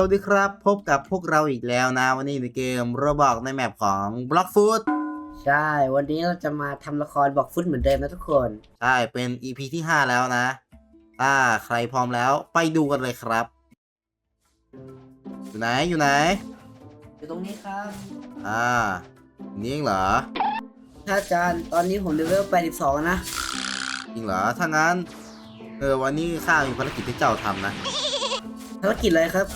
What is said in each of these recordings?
สวัสดีครับ พบกับพวกเราอีกแล้วนะ วันนี้ในเกมโรบอกในแมปของ Block Food ใช่ วันนี้เราจะมาทำละครบอกฟุตเหมือนเดิมนะทุกคน ใช่ เป็น EP ที่ 5 แล้วนะถ้าใครพร้อมแล้วไปดูกันเลยครับ อยู่ไหนอยู่ไหน อยู่ตรงนี้ครับ อ่า นี่เองเหรอถ้าอาจารย์ตอนนี้ผมเลเวล82 นะ จริงเหรอ ถ้างั้น เออ วันนี้ข้ามีภารกิจที่เจ้าทำนะ ภารกิจอะไรครับ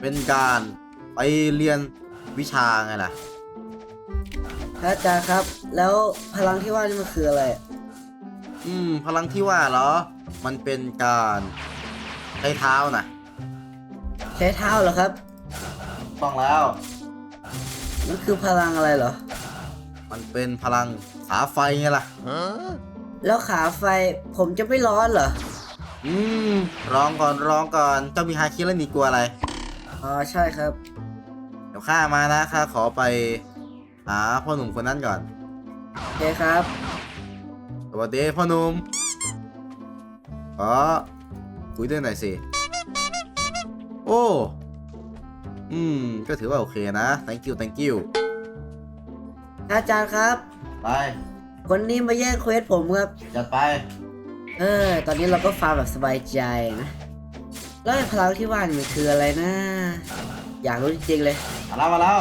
เป็นการไปเรียนวิชาไงล่ะถ้าอาจารย์ครับ แล้วพลังที่ว่านี่มันคืออะไร อืม พลังที่ว่าเหรอ มันเป็นการใช้เท้านะใช้เท้าเหรอครับ ต้องแล้ว มันคือพลังอะไรเหรอ มันเป็นพลังขาไฟไงล่ะ แล้วขาไฟผมจะไม่ร้อนเหรอ อืม ร้องก่อนร้องก่อนเจ้ามีฮาคิแล้วนี่กลัวอะไร อ๋อใช่ครับ เดี๋ยวข้ามานะข้าขอไปหาพ่อหนุ่มคนนั้นก่อน โอเคครับ สวัสดีพ่อหนุ่มขอคุยด้วยหน่อยสิ โอ้ อืม ก็ถือว่าโอเคนะ thank you thank you อาจารย์ครับ ไป คนนี้มาแย่งเควสผมครับ จัดไป เออ ตอนนี้เราก็ฟาร์มแบบสบายใจนะ แล้วไอ้พลังที่ว่านี่มันคืออะไรนะ อยากรู้จริงๆเลย มาแล้วมาแล้ว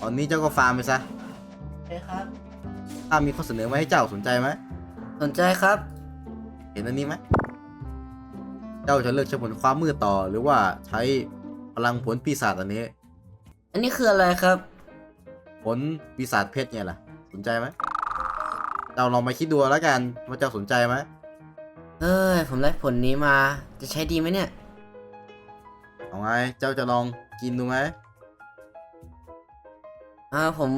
ตอนนี้เจ้าก็ฟาร์มไปซะโอเคครับ ถ้ามีข้อเสนอมาให้เจ้าสนใจไหมสนใจครับ เห็นอันนี้ไหมเจ้าจะเลือกใช้ผลความมืดต่อ หรือว่าใช้พลังผลปีศาจอันนี้ อันนี้คืออะไรครับ ผลปีศาจเพชรไงล่ะ สนใจไหมเจ้าลองมาคิดดูแล้วกันว่าเจ้าสนใจไหม เอ้ย ผมได้ผลนี้มา จะใช้ดีไหมเนี่ย เอาไง เจ้าจะลองกินดูไหมอ่า ผม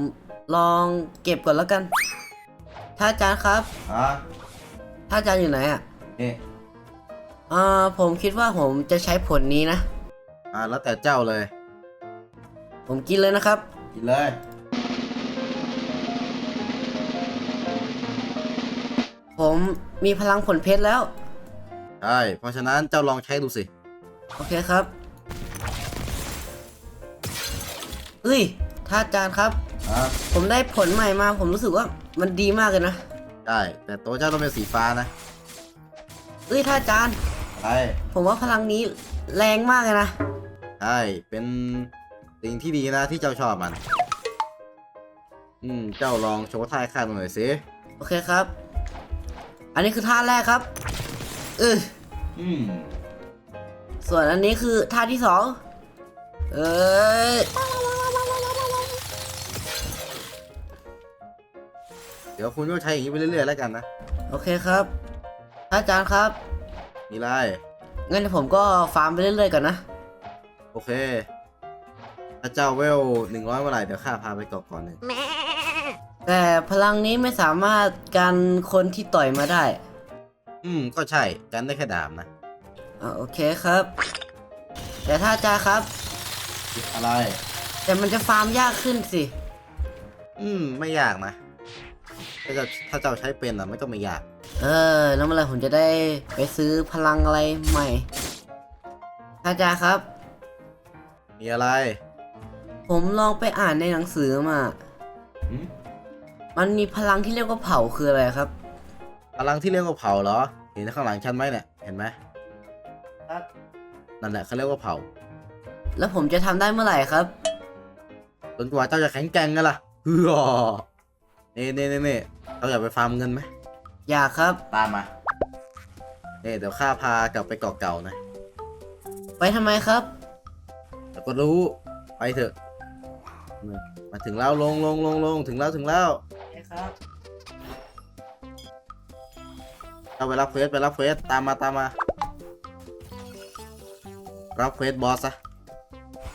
ลองเก็บก่อนแล้วกันถ้าอาจารย์ครับ อะถ้าอาจารย์อยู่ไหนอะนี่อ่าผมคิดว่าผมจะใช้ผลนี้นะ อ่าแล้วแต่เจ้าเลย ผมกินเลยนะครับ กินเลย ผมมีพลังผลเพชรแล้ว ใช่ เพราะฉะนั้นเจ้าลองใช้ดูสิ โอเคครับเอ้ยถ้าอาจารย์ครับอะผมได้ผลใหม่มา ผมรู้สึกว่ามันดีมากเลยนะใช่แต่ตัวเจ้าต้องเป็นสีฟ้านะเอ้ยถ้าอาจารย์ใช่ผมว่าพลังนี้แรงมากเลยนะ ใช่เป็นสิ่งที่ดีนะที่เจ้าชอบมัน อืม เจ้าลองโชว์ท่าให้ข้าดูหน่อยสิ โอเคครับ อันนี้คือท่าแรกครับเอออืมส่วนอันนี้คือท่าที่สองเอ้ยเดี๋ยวคุณก็ใช้อย่างนี้ไปเรื่อยๆแล้วกันนะโอเคครับท่านอาจารย์ครับ มีไรงั้นเดี๋ยวผมก็ฟาร์มไปเรื่อยๆก่อนนะ โอเค ถ้าเจ้าเวลหนึ่งร้อยเมื่อไหร่เดี๋ยวข้าพาไปเกาะก่อนหนึ่ง แต่พลังนี้ไม่สามารถกันคนที่ต่อยมาได้ อืม ก็ใช่กันได้แค่ดาบนะอ่าโอเคครับ แต่ถ้าอาจารย์ครับ อะไร แต่มันจะฟาร์มยากขึ้นสิ อืม ไม่ยากนะ ถ้าเจ้าถ้าเจ้าใช้เป็นอะมันก็ไม่ยาก เออ แล้วเมื่อไหรผมจะได้ไปซื้อพลังอะไรใหม่ท่านอาจารย์ครับ มีอะไรผมลองไปอ่านในหนังสือมาหืม มันมีพลังที่เรียกว่าเผาคืออะไรครับ พลังที่เรียกว่าเผาเหรอ เห็นข้างหลังฉันไหมเนี่ย เห็นไหมครับ นั่นแหละเขาเรียกว่าเผา แล้วผมจะทำได้เมื่อไหร่ครับ จนกว่าเจ้าจะแข็งแกร่งไงล่ะเฮ้อเน่เน่เน่เน่เราอยากไปฟาร์มเงินไหม อยากครับ ตามมาเน่เดี๋ยวข้าพากลับไปเกาะเก่านะ ไปทำไมครับ แต่ก็รู้ ไปเถอะ มาถึงแล้วลงลงลงลงถึงแล้วถึงแล้ว ครับเอาไปรับเควสไปรับเควสตามมาตามมา รับเควสบอสซะ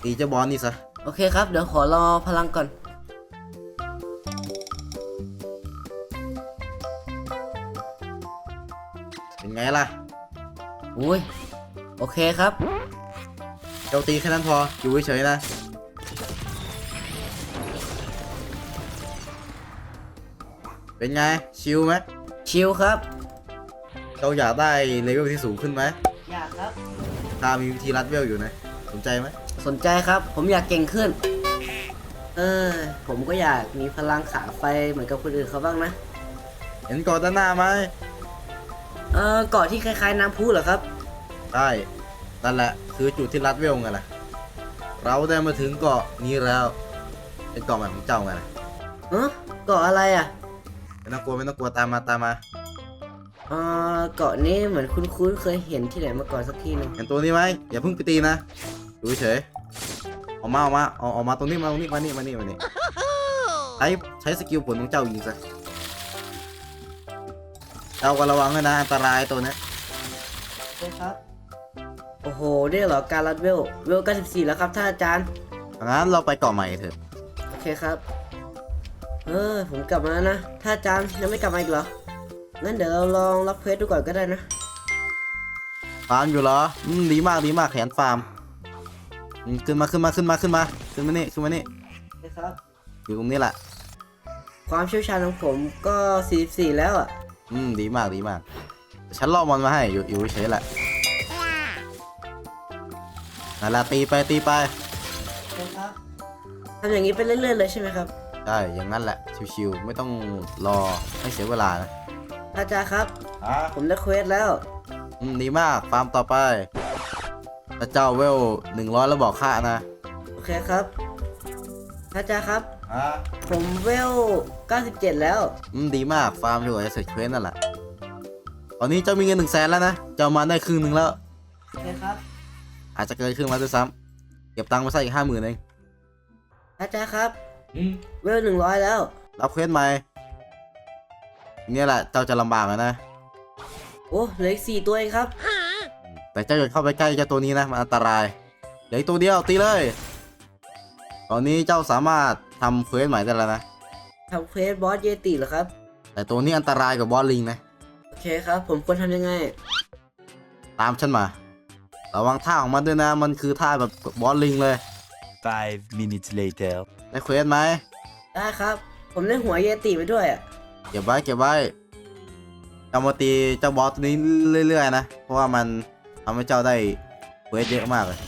ตีเจ้าบอสนี่ซะโอเคครับ เดี๋ยวขอรอพลังก่อน เป็นไงล่ะอุ้ย โอเคครับเจ้าตีแค่นั้นพอ อยู่เฉยๆนะ เป็นไง ชิลไหมชิลครับ เราอยากได้เลเวลที่สูงขึ้นไหมอยากครับข้ามีวิธีรัดเวลอยู่นะโสนใจไหมสนใจครับ ผมอยากเก่งขึ้น เออ ผมก็อยากมีพลังขาไฟเหมือนกับคนอื่นเขาบ้างนะ เห็นเกาะด้านหน้าไหมเออเกาะที่คล้ายๆน้ำพุเหรอครับใช่นั่นแหละคือจุดที่รัดเวลไงล่ะ เราได้มาถึงเกาะนี้แล้ว เป็นเกาะใหม่ของเจ้าไงล่ะ เออเกาะอะไรอะ ไม่ต้องกลัวไม่ต้องกลัวตามมาตามมาเออเกาะนี้เหมือนคุ้นๆเคยเห็นที่ไหนมาก่อนสักทีหนึงเห็นตัวนี้ไหมอย่าเพิ่งไปตีนะดูเฉยออกมาออกมาเอาออกมาตรงนี้มาตรงนี้มานี่มานี่มานี่ใช้ใช้สกิลผลของเจ้ายิงซะเจ้าก็ระวังด้วยนะอันตรายตัวเนี้ยใช่ครับโอ้โหเนี่ยเหรอการรัดเวลเวล94แล้วครับท่านอาจารย์งั้นเราไปเกาะใหม่เถอะโอเคครับ เออ ผมกลับมาแล้วนะ ถ้าอาจารย์ยังไม่กลับมาอีกเหรอ งั้นเดี๋ยวเราลองรับเควสดูก่อนก็ได้นะ ฟาร์มอยู่เหรออืมดีมากดีมากแขนฟาร์มอืมขึ้นมาขึ้นมาขึ้นมาขึ้นมาขึ้นมานี่ขึ้นมานี่โอเคครับ อยู่ตรงนี้แหละ ความเชี่ยวชาญของผมก็ 44 แล้วอะ อืมดีมากดีมากเดี๋ยวฉันล่อมันมาให้อยู่อยู่เฉยๆแหละนั่นแหละตีไปตีไปโอเคครับทำอย่างนี้ไปเรื่อยๆเลยใช่ไหมครับ ใช่อย่างนั้นแหละชิวๆไม่ต้องรอไม่เสียเวลานะอาจารย์ครับผมได้เควสแล้ว อืมดีมากฟาร์มต่อไปถ้าเจ้าเวลหนึ่งร้อยแล้วบอกข้านะ โอเคครับอาจารย์ครับผมเวล 97 แล้ว อืมดีมากฟาร์มอยู่ไอ้เสร็จเควสนั่นแหละ ตอนนี้เจ้ามีเงินหนึ่งแสนแล้วนะ เจ้ามาได้ครึ่งหนึ่งแล้ว โอเคครับ อาจจะเกินครึ่งแล้วด้วยซ้ำเก็บตังค์มาใส่อีกห้าหมื่นเองอาจารย์ครับ เวล100แล้ว รับเควสใหม่เนี่ยแหละเจ้าจะลำบากอะนะ โอ้เหลืออีก4ตัวเองครับ แต่เจ้าอย่าเข้าไปใกล้เจ้าตัวนี้นะมันอันตรายเหลืออีกตัวเดียวตีเลย ตอนนี้เจ้าสามารถทำเควสใหม่ได้แล้วนะ ทำเควสบอสเยติเหรอครับ แต่ตัวนี้อันตรายกว่าบอสลิงนะ โอเคครับ ผมควรทำยังไง ตามฉันมาระวังท่าของมันด้วยนะ มันคือท่าแบบบอสลิงเลย Five minutes later. ได้เควสไหมได้ครับ ผมได้หัวเยติไปด้วยอะเก็บไว้เก็บไว้เจ้ามาตีเจ้าบอสตัวนี้เรื่อยๆนะ เพราะว่ามันทำให้เจ้าได้เควสเยอะมากเลย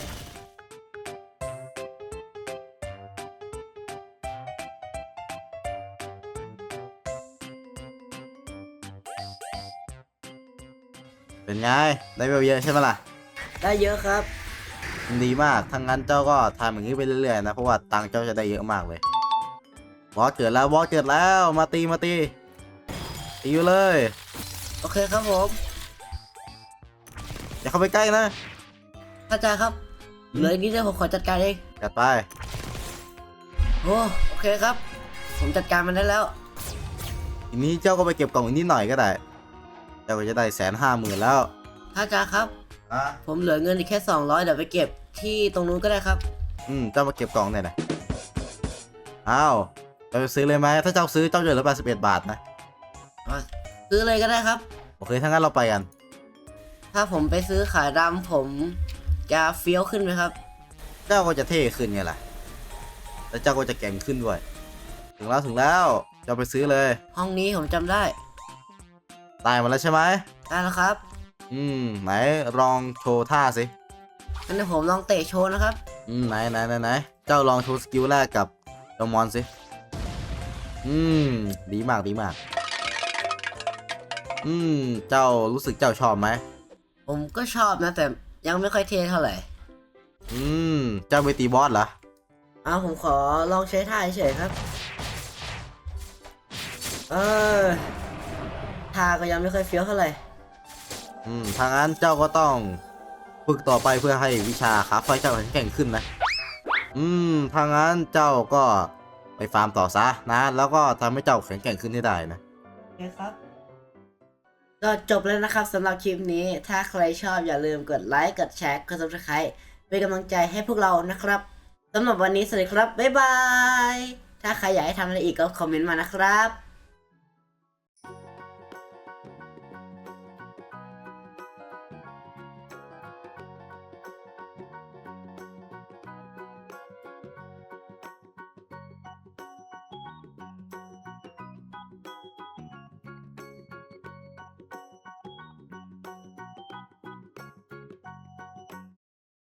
เป็นไง ได้เวลเยอะใช่ไหมล่ะ ได้เยอะครับ ดีมากทั้างนั้นเจ้าก็ทำอย่างนี้ไปเรื่อยๆนะ เพราะว่าตังค์เจ้าจะได้เยอะมากเลยบอสเกิดแล้วบอสเกิดแล้ว มาตีมาตีตีอยู่เลย โอเคครับผมอย่าเข้าไปใกล้นะอาจารย์ครับเหลืออีกนิดเดียวผมขอจัดการเองจัดไปโอ้โอเคครับ ผมจัดการมันได้แล้ว ทีนี้เจ้าก็ไปเก็บกล่องอีกนิดหน่อยก็ได้ เจ้าก็จะได้แสนห้าหมื่นแล้วอาจารย์ครับ อะผมเหลือเงินอีกแค่ 200เดี๋ยวไปเก็บที่ตรงนู้นก็ได้ครับ อืมเจ้ามาเก็บกล่องหน่อยนะอ้าวเจ้าจะซื้อเลยไหมถ้าเจ้าซื้อเจ้าจะเหลือแปดสิบเอ็ดบาทนะซื้อเลยก็ได้ครับ โอเคถ้างั้นเราไปกัน ถ้าผมไปซื้อขายดำผมจะเฟี้ยวขึ้นไหมครับ เจ้าก็จะเท่ขึ้นไงล่ะแล้วเจ้าก็จะแกร่งขึ้นด้วย ถึงแล้วถึงแล้วเจ้าไปซื้อเลย ห้องนี้ผมจำได้ ตายหมดแล้วใช่ไหมได้แล้วครับ อืมไหนลองโชว์ท่าสิงั้นเดี๋ยวผมลองเตะโชว์นะครับ อืมไหนไหนไหนไหนเจ้าลองโชว์สกิลแรกกับเจ้ามอนสิ อืม ดีมากดีมาก อืม เจ้ารู้สึกเจ้าชอบไหม ผมก็ชอบนะ แต่ยังไม่ค่อยเท่เท่าไหร่อืม เจ้าไปตีบอสเหรอ เอาผมขอลองใช้ท่าเฉยๆครับ เออท่าก็ยังไม่ค่อยเฟี้ยวเท่าไหร่ อืมทางนั้นเจ้าก็ต้องฝึกต่อไปเพื่อให้วิชาขาไฟเจ้าแข็งแกร่งขึ้นนะ อืมทางนั้นเจ้าก็ไปฟาร์มต่อซะนะ แล้วก็ทำให้เจ้าแข็งแกร่งขึ้นให้ได้นะ โอเคครับ ก็จบแล้วนะครับสำหรับคลิปนี้ ถ้าใครชอบอย่าลืมกดไลค์ กดแชร์ กด subscribe เป็นกำลังใจให้พวกเรานะครับสำหรับวันนี้สวัสดีครับ บ๊ายบาย ถ้าใครอยากให้ทำอะไรอีกก็คอมเมนต์มานะครับ